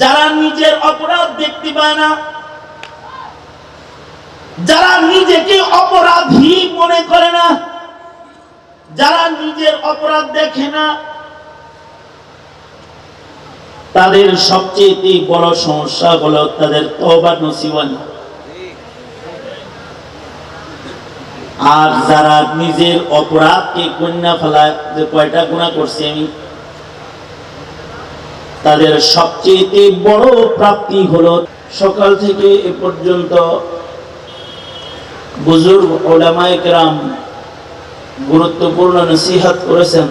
যারা নিজের অপরাধ দেখতে পায় না, যারা নিজেকে অপরাধী মনে করে না, যারা নিজের অপরাধ দেখে না, তাদের সবচেয়ে বড় সমস্যা হলো তাদের তবা নসিবান আর যারা নিজের অপরাধকে কন্যা ফেলায়, যে কয়টা গুণা করছি আমি? তাদের সবচেয়ে বড় প্রাপ্তি হলো সকাল থেকে এ পর্যন্ত বুজুর্গ ওলামায়ে কেরাম গুরুত্বপূর্ণ নসিহাত করেছেন।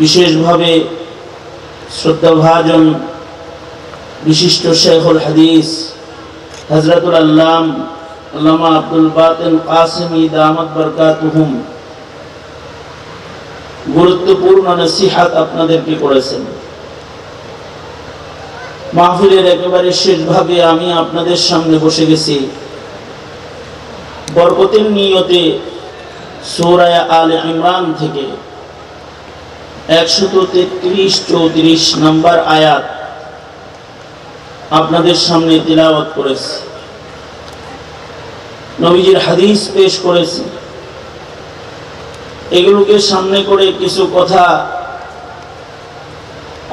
বিশেষভাবে শ্রদ্ধাভাজন বিশিষ্ট শেখুল হাদিস হজরতুল আল্লাম আল্লামা আব্দুল বাতেন কাসিমি দামত বরকাতুহুম। গুরুত্বপূর্ণ নসিহাত আপনাদেরকে করেছেন। মাহফিলের একেবারে শেষভাবে আমি আপনাদের সামনে বসে গেছি। বরকতের নিয়তে সৌরায় আল ইমরান থেকে একশত তেত্রিশ চৌত্রিশ নম্বর আয়াত আপনাদের সামনে তিলাওয়াত করেছি। নবীজির হাদিস পেশ করেছি। এগুলোকে সামনে করে কিছু কথা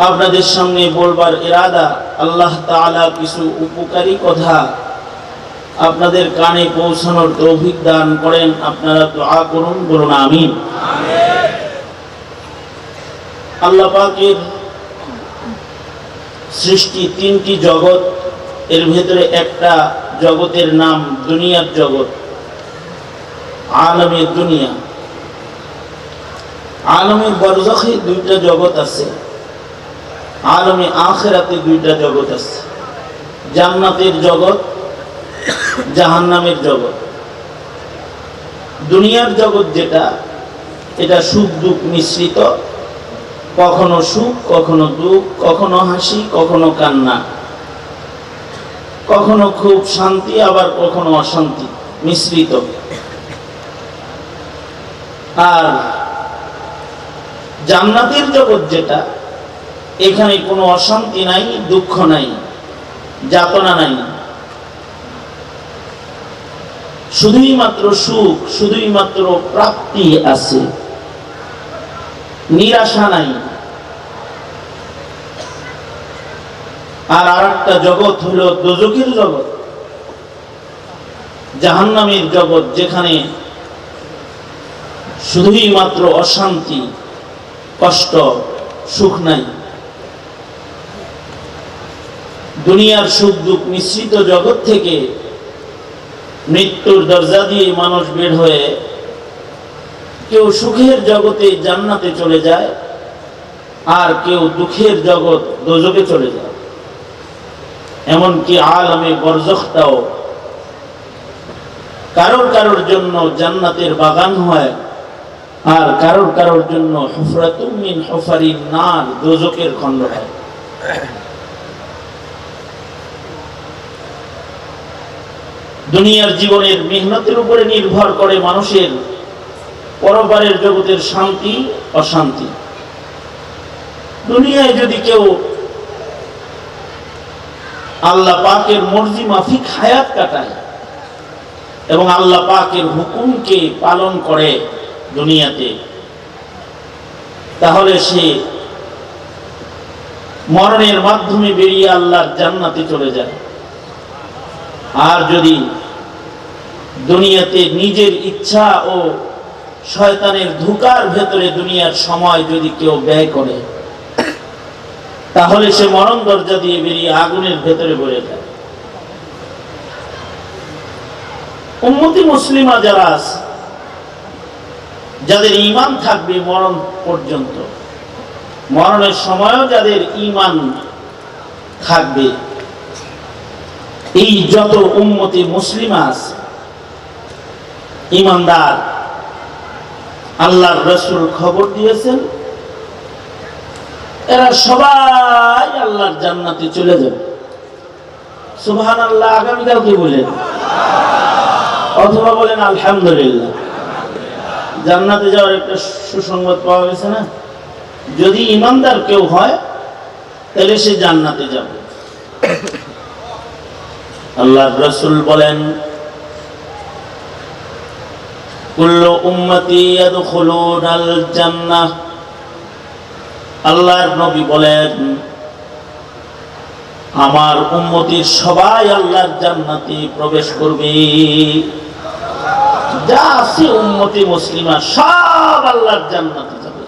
আপনাদের সামনে বলবার ইরাদা, আল্লাহ তাআলা কিছু উপকারী কথা আপনাদের কানে পৌঁছানোর তৌফিক দান করেন। আপনারা তো দোয়া করুন, বলুন আমিন। আল্লাহ পাকের সৃষ্টি তিনটি জগৎ, এর ভেতরে একটা জগতের নাম দুনিয়ার জগৎ আলমের দুনিয়া। আলমের বরজখে দুইটা জগৎ আছে। আলমে আখেরাতে দুইটা জগৎ আছে। জান্নাতের জগৎ, জাহান্নামের জগৎ। দুনিয়ার জগৎ যেটা, এটা সুখ দুঃখ মিশ্রিত। কখনো সুখ, কখনো দুঃখ, কখনো হাসি, কখনো কান্না। কখনো খুব শান্তি, আবার কখনো অশান্তি মিশ্রিত। আর জান্নাতের জগৎ যেটা এখানে কোনো অশান্তি নাই, দুঃখ নাই, যাতনা নাই। শুধুই মাত্র সুখ, শুধুই মাত্র প্রাপ্তি আছে। নিরাশা নাই। আর আরেকটা জগৎ হলো দোজকের জগৎ। জাহান্নামের জগৎ যেখানে শুধুই মাত্র অশান্তি, কষ্ট, সুখ নাই। দুনিয়ার সুখ দুঃখ মিশ্রিত জগৎ থেকে মৃত্যুর দরজা দিয়ে মানুষ বের হয়ে কেউ সুখের জগতে জান্নাতে চলে যায় আর কেউ দুঃখের জগৎ দোজকে চলে যায়। এমনকি আলমে বরজখটাও কারোর কারোর জন্য জান্নাতের বাগান হয় আর কারোর কারোর জন্য হুফরাতুমিন হুফারিন নার দোজকের খণ্ড হয়। দুনিয়ার জীবনের মেহনতের উপরে নির্ভর করে মানুষের পরপারের জগতের শান্তি, অশান্তি। দুনিয়ায় যদি কেউ আল্লাহ পাকের মর্জি মাফিক হায়াত কাটায় এবং আল্লাহ পাকের হুকুমকে পালন করে দুনিয়াতে, তাহলে সে মরণের মাধ্যমে বেরিয়ে আল্লাহর জান্নাতে চলে যায়। আর যদি দুনিয়াতে নিজের ইচ্ছা ও শয়তানের ধোকার ভেতরে দুনিয়ার সময় যদি কেউ ব্যয় করে, তাহলে সে মরণ দরজা দিয়ে বেরিয়ে আগুনের ভেতরে পড়ে যায়। উম্মতি মুসলিমা যারা আছে, যাদের ইমান থাকবে মরণ পর্যন্ত, মরণের সময়ও যাদের ইমান থাকবে, এই যত উম্মতি মুসলিমা আছে ইমানদার। আল্লাহর রসুল খবর দিয়েছেন, এরা সবাই আল্লাহর জান্নাতে চলে যাবে। সুবহান আল্লাহ আগামীকাল কি বলেন? অথবা বলেন, আলহামদুলিল্লাহ। জান্নাতে যাওয়ার একটা সুসংবাদ পাওয়া গেছে না? যদি ইমানদার কেউ হয়, তাহলে সে জান্নাতে যাবে। আল্লাহ রসুল বলেন আল্লাহর নবী বলেন, আমার উম্মতির সবাই আল্লাহর জান্নাতে প্রবেশ করবে। যা আছে উম্মতি মুসলিমা সব আল্লাহর জান্নাতে যাবে।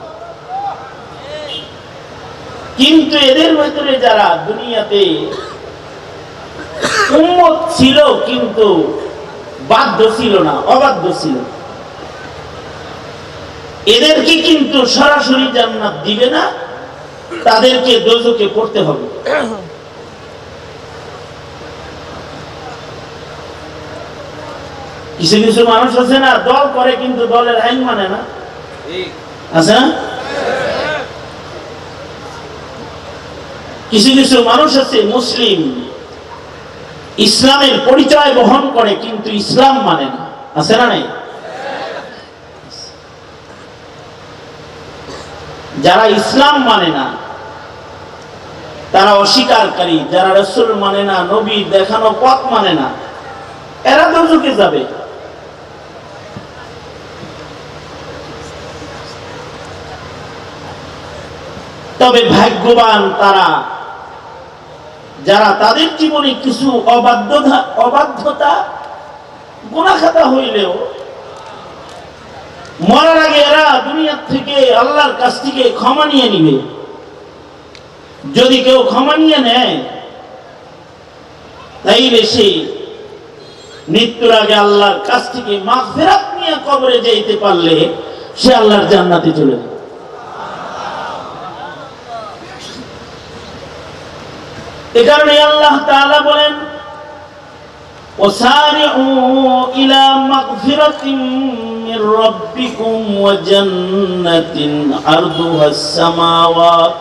কিন্তু এদের ভেতরে যারা দুনিয়াতে উম্মত ছিল, কিন্তু বাধ্য ছিল না, অবাধ্য ছিল। এদেরকে কিন্তু সরাসরি জান্নাত দিবে না, তাদেরকে দোজকে পড়তে হবে। কিছু কিছু মানুষ আছে না, দল করে কিন্তু দলের আইন মানে না। আছে না? কিছু কিছু মানুষ আছে মুসলিম, ইসলামের পরিচয় বহন করে কিন্তু ইসলাম মানে না। আছে না নাই? যারা ইসলাম মানে না, তারা অস্বীকারী, যারা রসুল মানে না, নবী দেখানো পথ মানে না, এরা দোজকে যাবে। তবে ভাগ্যবান তারা, যারা তাদের জীবনে কিছু অবাধ্যতা অবাধ্যতা গুণাখাতা হইলেও মরার আগে এরা দুনিয়ার থেকে আল্লাহর কাছ থেকে ক্ষমা নিয়ে নিবে। যদি কেউ ক্ষমা নিয়ে নেয় তাই বেশি মৃত্যুর আগে আল্লাহর কাছ থেকে মাফেরাত নিয়ে কবরে যেতে পারলে সে আল্লাহর জান্নাতে চলে যাবে। এ কারণে আল্লাহ তালা বলেন, ওসারিউ ইলা মাগফিরাতিন من ربكم وجنة عرضها السماوات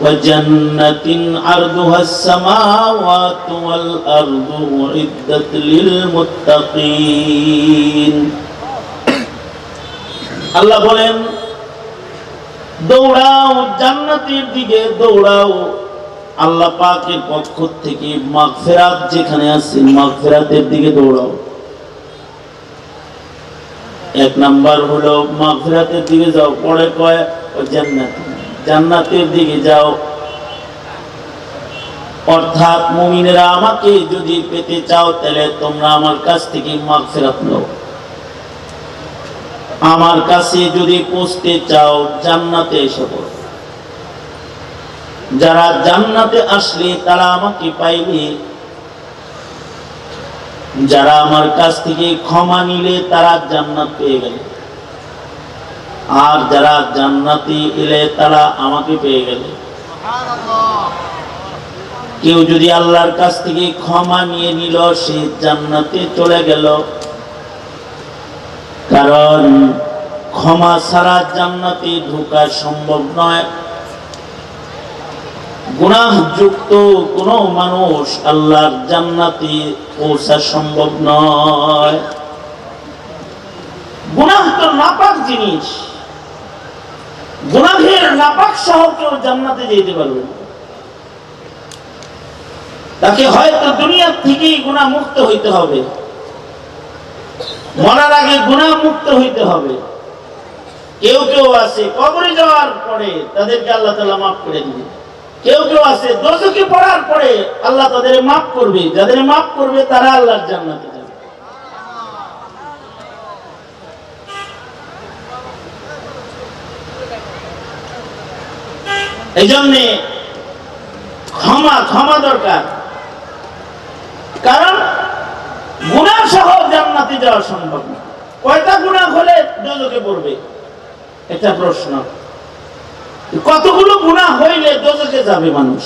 وجنة عرضها السماوات والأرض أعدت للمتقين আল্লাহ বলেন দৌড়াও জান্নাতের দিকে দৌড়াও আল্লাহ পাকের পক্ষ থেকে মাগফিরাত যেখানে আছে মাগফিরাতের দিকে দৌড়াও এক নাম্বার হলো, মাগফিরাতের দিকে যাও, পরে কয়, ও জান্নাত। জান্নাতের দিকে যাও। অর্থাৎ মুমিনেরা আমাকে যদি পেতে চাও, তাহলে তোমরা আমার কাছ থেকে মাগফিরাত নাও। আমার কাছে যদি পৌঁছতে চাও, জান্নাতে এসে পড়ো। যারা জান্নাতে আসলে, তারা আমাকে পাইবে যারা আমার কাছ থেকে ক্ষমা নিলে তারা জান্নাত পেয়ে গেল। আর যারা জান্নাতে এলে তারা আমাকে পেয়ে গেল। কেউ যদি আল্লাহর কাছ থেকে ক্ষমা নিয়ে নিল, সে জান্নাতে চলে গেল। কারণ ক্ষমা ছাড়া জান্নাতে ঢোকা সম্ভব নয়। কোন মানুষ আল্লাহর জান্নাতে পৌঁছা সম্ভব নয়। তো নাপাক জিনিস। নাপাক সহ কেউ জান্নাতে যেতে পারবে তাকে হয়তো দুনিয়ার থেকেই গুণা মুক্ত হইতে হবে। মরার আগে গুনাহ মুক্ত হইতে হবে। কেউ কেউ আছে কবরে যাওয়ার পরে তাদেরকে আল্লাহ তালা মাফ করে দিবে কেউ কেউ আছে দোজকে পড়ার পরে আল্লাহ তাদের মাফ করবে। যাদের মাফ করবে, তারা আল্লাহর জান্নাতে এই জন্যে ক্ষমা ক্ষমা দরকার। কারণ গুণা সহ জান্নাতে যাওয়া সম্ভব না। কয়টা গুণা হলে দোজকে পড়বে? একটা প্রশ্ন। কতগুলো গুণা হইলে দোজকে যাবে মানুষ?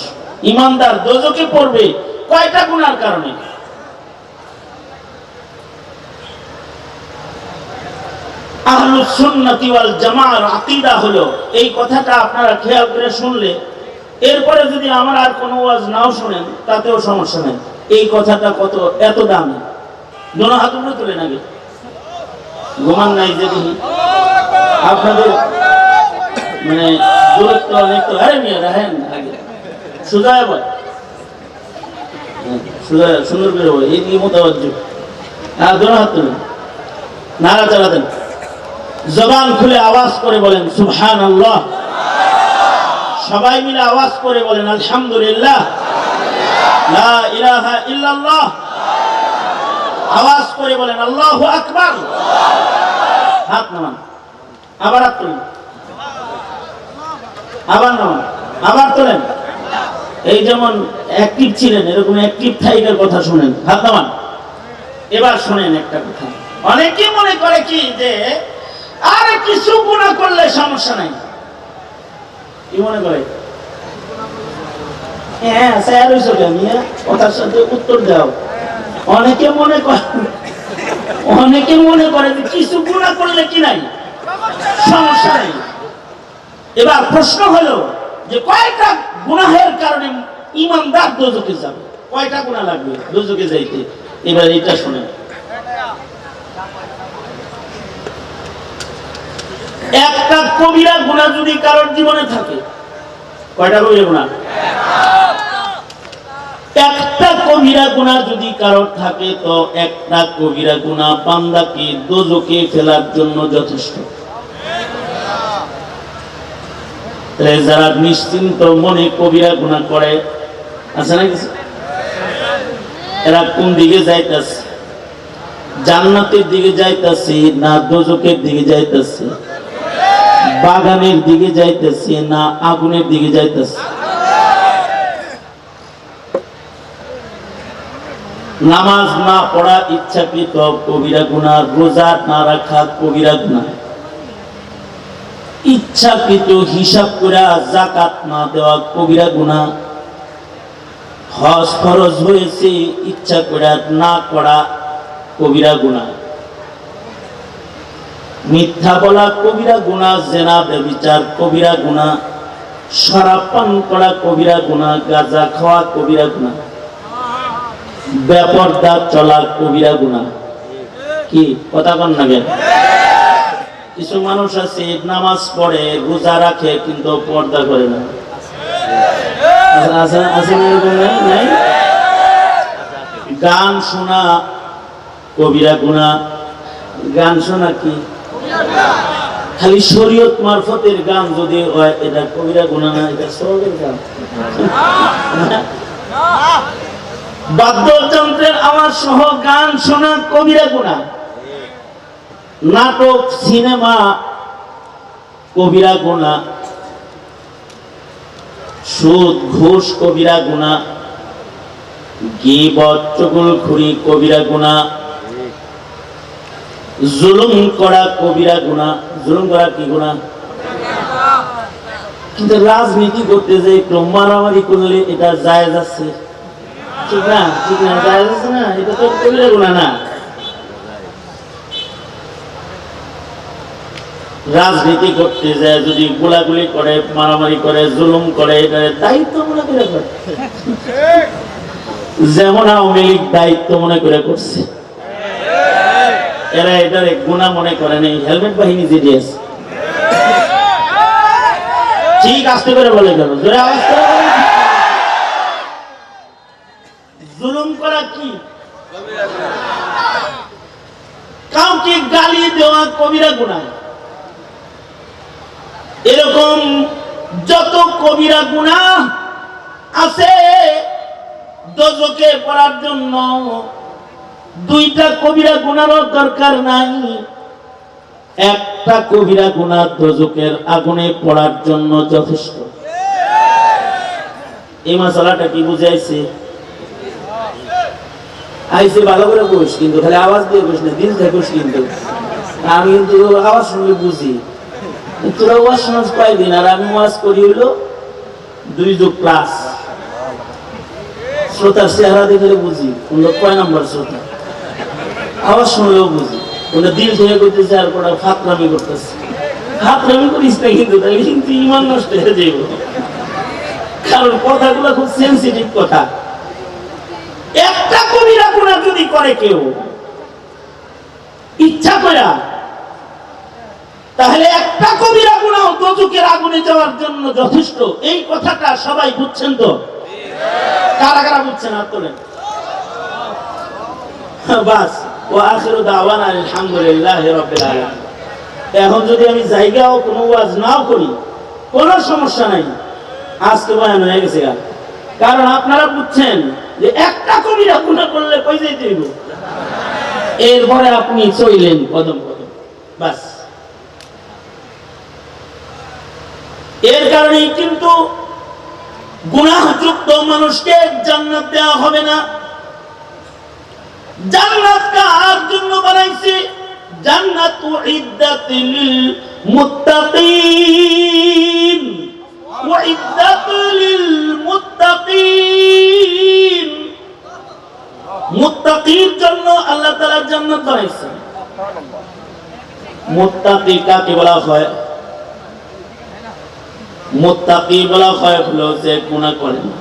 ইমানদার দোজকে পড়বে, কয়টা গুণার কারণে? এই কথাটা আপনারা খেয়াল করে শুনলে, এরপরে যদি আমার আর কোনো ওয়াজ নাও শুনেন, তাতেও সমস্যা নেই। এই কথাটা কত, এত তুলে আপনাদের মানে সুজা সুন্দর করে বল, এই দিকে মোতাবাজ্য হ্যাঁ হাত জবান খুলে আওয়াজ করে বলেন সুবহান আল্লাহ সবাই মিলে আওয়াজ করে বলেন, আলহামদুলিল্লাহ। লা ইলাহা ইল্লাল্লাহ। আওয়াজ করে বলেন, আল্লাহু আকবার। হাত নামান। আবার হাত তুলেন। আবার নামান আবার তোলেন। এই যেমন অ্যাক্টিভ ছিলেন, এরকম অ্যাক্টিভ থাইকার কথা শুনেন। হাত এবার শুনেন একটা কথা। অনেকে মনে করে কি যে, আরে কিছু গুণা করলে সমস্যা নাই। কি মনে করে? হ্যাঁ স্যার হইছো কেন মিয়া? কথার সাথে উত্তর দাও। অনেকে মনে করে, অনেকে মনে করে কিছু গুণা করলে কি নাই? সমস্যা নাই। এবার প্রশ্ন হলো যে কয়টা গুনাহের কারণে ইমানদার দোজকে যাবে? কয়টা গুণা লাগবে দোজকে যাইতে? এবার এটা শুনে একটা কবিরা গুণা যদি কারোর জীবনে থাকে, কয়টা কবিরা গুণা একটা কবিরা গুণা যদি কারোর থাকে, তো একটা কবিরা গুণা বান্দাকে দোজকে ফেলার জন্য যথেষ্ট তাহলে যারা নিশ্চিন্ত মনে কবিরা গুণা করে, আছে না কিছু? এরা কোন দিকে যাইতেছে? জান্নাতের দিকে যাইতেছে না দোজকের দিকে যাইতেছে? বাগানের দিকে যাইতেছে না আগুনের দিকে যাইতেছে? নামাজ না পড়া ইচ্ছাকৃত কবিরা গুণা রোজা না রাখা কবিরা গুণা ইচ্ছাকৃত হিসাব করে জাকাত না দেওয়া কবিরা গুণা হজ ফরজ হয়েছে, ইচ্ছা করে না করা কবিরা গুণা মিথ্যা বলা কবিরা গুণা জেনা ব্যবিচার কবিরা গুণা শরাব পান করা কবিরা গুণা গাঁজা খাওয়া কবিরা গুণা ব্যাপারদা চলা কবিরা গুণা কি? কথা কন না কিছু মানুষ আছে নামাজ পড়ে, রোজা রাখে, কিন্তু পর্দা করে না? নাই? গান শোনা, কবিরা গুণা। গান শোনা কি? খালি শরীয়ত মারফতের গান যদি হয়, এটা কবিরা গুণা না, এটা সবের গান। বাদ্যযন্ত্রের আওয়াজ সহ গান শোনা কবিরা গুণা। নাটক, সিনেমা, কবিরা গুণা, সুদ, ঘুষ, কবিরা গুণা, গিবত চকুলখুরি কবিরা গুণা, জুলুম করা, কবিরা গুণা। জুলুম করা কি গুণা? কিন্তু রাজনীতি করতে যে একটু মারামারি করলে এটা জায়েজ আছে। ঠিক না? ঠিক না? জায়েজ আছে না? এটা তো কবিরা গুণা না। রাজনীতি করতে যায়, যদি গোলাগুলি করে, মারামারি করে, জুলুম করে দায়িত্ব মনে করে যেমন আওয়ামী লীগ দায়িত্ব মনে করে করছে। এরা এটার গুণা মনে করে নেই, হেলমেট বাহিনী যে দিয়েছে। ঠিক আসতে করে বলে কি? কাউকে গালি দেওয়া কবিরা গুণা এরকম যত কবিরা গুণা আছে দোজকে পড়ার জন্য দুইটা কবিরা গুণারও দরকার নাই। একটা কবিরা গুণা দোজকের আগুনে পড়ার জন্য যথেষ্ট। এই মশালাটা কি বুঝাইছে? আইসে ভালো করে বস কিন্তু, খালি আওয়াজ দিয়ে বস দিল থেকে কিন্তু। আমি কিন্তু আওয়াজ শুনলে বুঝি। তোরা ওয়াজ কয়দিন আর আমি ওয়াজ করি দুই যুগ শ্রোতার চেহারা বুঝি কয় নম্বর শ্রোতা? আওয়াজ শুনলেও বুঝি। দিল থেকে করতেছে আর করতেছে। করিস না কিন্তু, তাহলে কিন্তু ইমান নষ্ট হয়ে যাইব। কারণ কথাগুলো খুব সেন্সিটিভ কথা। একটা কবিরা গুণা যদি করে কেউ, ইচ্ছা করা তাহলে একটা কবিরা গুণাও দোজকের আগুনে যাওয়ার জন্য যথেষ্ট? এই কথাটা সবাই বুঝছেন তো? কারা কারা বুঝছেন? আর তোলেন। বাস। এখন যদি আমি জায়গাও কোনো ওয়াজ নাও করি, কোনো সমস্যা নাই। আজকে বয়ান হয়ে গেছে কারণ আপনারা বুঝছেন যে একটা কবিরা গুণা করলে কই যাইতে হইব? এরপরে আপনি চইলেন কদম কদম। বাস। এর কারণেই কিন্তু গুনাহযুক্ত মানুষকে জান্নাত দেওয়া হবে না। জান্নাত কার জন্য বানাইছে? জান্নাত উইদ্দাত লিল মুত্তাকিন। উইদ্দাত লিল মুত্তাকিন। মুত্তাকির জন্য আল্লাহ তাআলা জান্নাত বানাইছে মুত্তাকি কাকে বলা হয়? মুত্তাকি বলা হয় হলো যে গুনাহ করে না।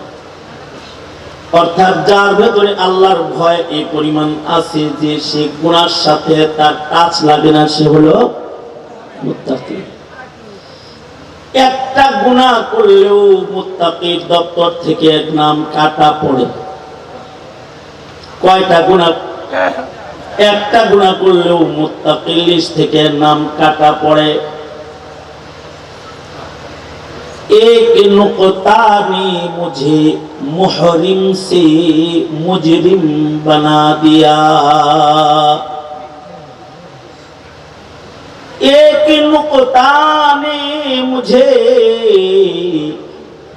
অর্থাৎ যার ভেতরে আল্লাহর ভয় এই পরিমাণ আছে যে সে গুনার সাথে তার টাচ লাগে না সে হলো মুত্তাকি। একটা গুনাহ করলেও মুত্তাকির দপ্তর থেকে এক নাম কাটা পড়ে। কয়টা গুনাহ? একটা গুনাহ করলেও মুত্তাকির লিস্ট থেকে নাম কাটা পড়ে। एक नुकता ने मुझे मुहरिम से मुजरिम बना दिया एक नुकता ने मुझे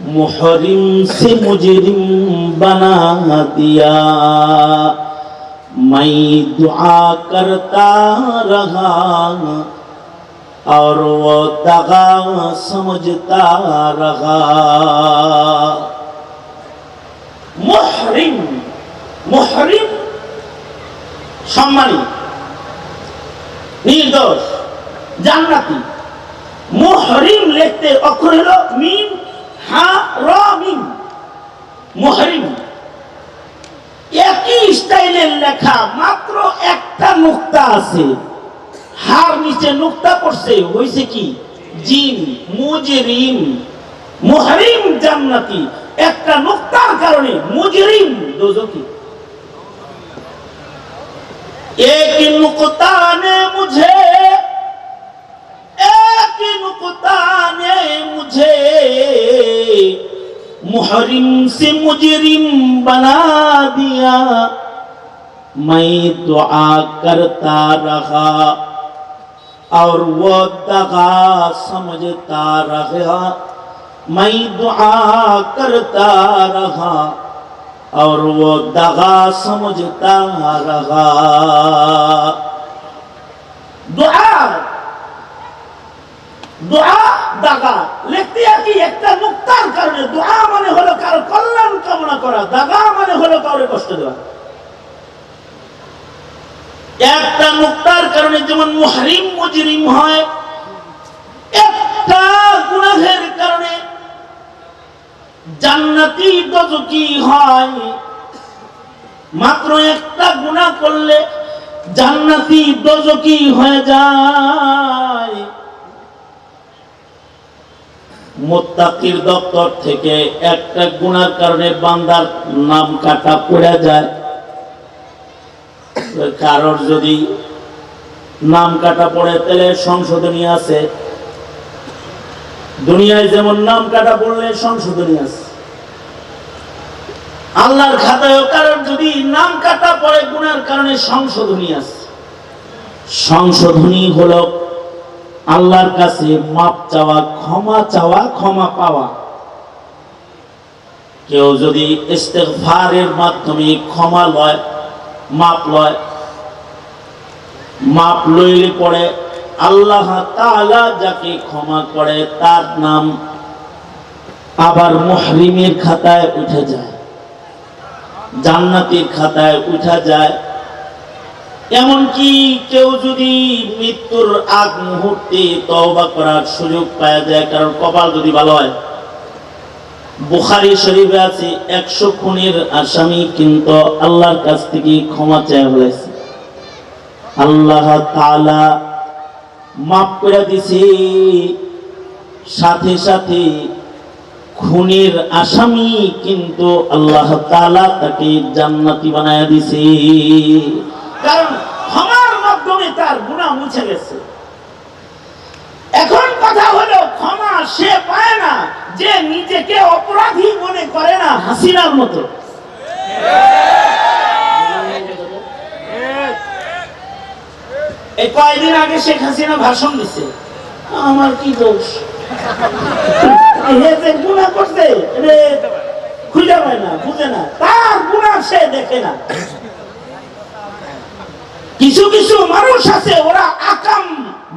मुहरिम से मुजरिम बना दिया मैं दुआ करता रहा اور وہ دغا سمجھتا رہا محرم محرم সম্মানী, নির্দোষ, জান্নাতি। মুহরিম লিখতে অক্ষর হলো মিম, হা, র, মিম। মুহরিম, একই স্টাইলের লেখা, মাত্র একটা মুক্তা আছে। হার নিচে নুক্তা পড়ছে হইছে কি জিম মুজরিম মুহরিম জান্নাতি একটা নুক্তার কারণে মুজরিম দোজকি एक नुकता ने मुझे एक नुकता ने मुझे मुहरिम से मुजरिम बना दिया मैं दुआ करता रहा और वो दगा समझता रहा मैं दुआ करता रहा और वो दगा समझता रहा दुआ দোয়া দাগা লিখতে কি একটা নুক্তার কারণে দোয়া মানে হলো কারো কল্যাণ কামনা করা দাগা মানে হলো কারো কষ্ট দেওয়া একটা মুক্তার কারণে যেমন মুহরিম, মুজরিম হয়, একটা গুনাহের কারণে জান্নাতি দজকি হয়। মাত্র একটা গুনাহ করলে জান্নাতি দজকি হয়ে যায়। মোত্তাকির দপ্তর থেকে একটা গুণার কারণে বান্দার নাম কাটা পড়ে যায়। কারোর যদি নাম কাটা পড়ে, তাহলে সংশোধনী আছে। দুনিয়ায় যেমন নাম কাটা পড়লে সংশোধনী আছে। আল্লাহর খাতায় কারোর যদি নাম কাটা পড়ে, গুনার কারণে সংশোধনী আছে। সংশোধনী হলো আল্লাহর কাছে মাপ চাওয়া, ক্ষমা চাওয়া, ক্ষমা পাওয়া। কেউ যদি ইস্তেগফারের মাধ্যমে ক্ষমা লয় মাপ লয়। মাপ লইলে পরে আল্লাহ যাকে ক্ষমা করে, তার নাম আবার মুহরিমের খাতায় উঠে যায়, জান্নাতের খাতায় উঠা যায়। এমনকি কেউ যদি মৃত্যুর আগ মুহূর্তে তওবা করার সুযোগ পাওয়া যায় কারণ কপাল যদি ভালো হয় বুখারি শরীফে আছে, একশো খুনের আসামি কিন্তু আল্লাহর কাছ থেকে ক্ষমা চায় বলেছে আল্লাহ তাআলা মাফ করে দিছে। সাথে সাথে খুনের আসামি কিন্তু আল্লাহ তাআলা তাকে জান্নাতি বানায়া দিছে। কারণ ক্ষমার মাধ্যমে তার গুনাহ মুছে গেছে। এখন কথা সে পায় না যে নিজেকে অপরাধী মনে করে না হাসিনার মতো। এই কয়েকদিন আগে শেখ হাসিনা ভাষণ দিছে। আমার কি দোষ? খুঁজে পায় না, বুঝে না। তার সে দেখে না। কিছু কিছু মানুষ আছে, ওরা আকাম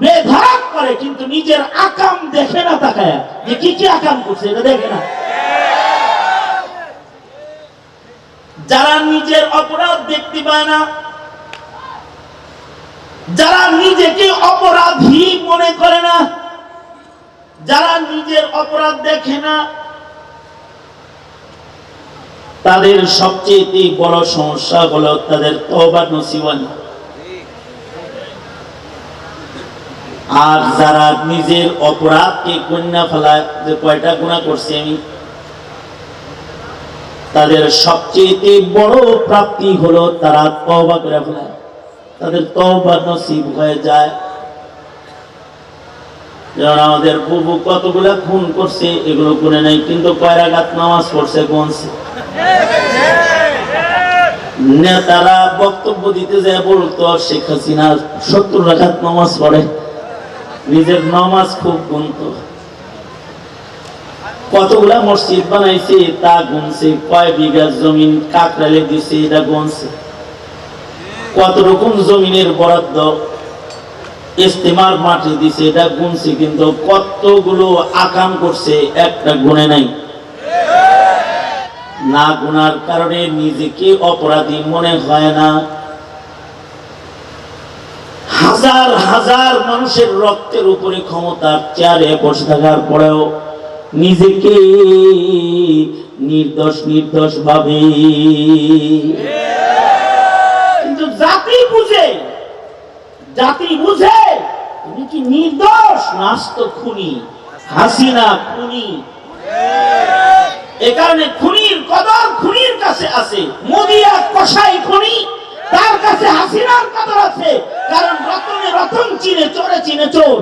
বেধারাত করে, কিন্তু নিজের আকাম দেখে না তাকায়। যে কি কি আকাম করছে, এটা দেখে না। যারা নিজের অপরাধ দেখতে পায় না, যারা নিজেকে অপরাধী মনে করে না, যারা নিজের অপরাধ দেখে না, তাদের সবচেয়ে বড় সমস্যা হলো তাদের তওবা নসিবা আর যারা নিজের অপরাধকে কন্যা ফেলায় যে কয়টা গুণা করছি আমি, তাদের সবচেয়ে বড় প্রাপ্তি হলো তারা তওবা করে ফেলায়। তাদের তওবা নসিব হয়ে যায়। যেমন আমাদের বুবু কতগুলা খুন করছে, এগুলো করে নাই, কিন্তু কয়রাঘাত নামাজ পড়ছে, গুনছে। নেতারা বক্তব্য দিতে যায়, বলতো শেখ হাসিনা সত্তর রাখাত নামাজ পড়ে। নিজের নামাজ খুব গুনত। কতগুলা মসজিদ বানাইছে, তা গুনছে, কয় বিঘা জমিন কাকরালে দিছে, এটা গুনছে। কত রকম জমিনের বরাদ্দ ইস্তেমার মাটি দিছে, এটা গুনছে, কিন্তু কতগুলো আকাম করছে, একটা গুনে নাই। না গুনার কারণে নিজেকে অপরাধী মনে হয় না। হাজার হাজার মানুষের রক্তের উপরে ক্ষমতার চেয়ারে বসে থাকার পরেও নিজেকে নির্দোষ নির্দোষ ভাবে কিন্তু জাতি বুঝে জাতি বুঝে, তুমি কি নির্দোষ? নাস্ত খুনি, হাসিনা খুনি। এ কারণে খুনির কদর খুনির কাছে আছে। মোদি এক কষাই খুনি, তার কাছে হাসিনার কদর আছে। কারণ রতনে রতন চিনে চোরে চিনে চোর।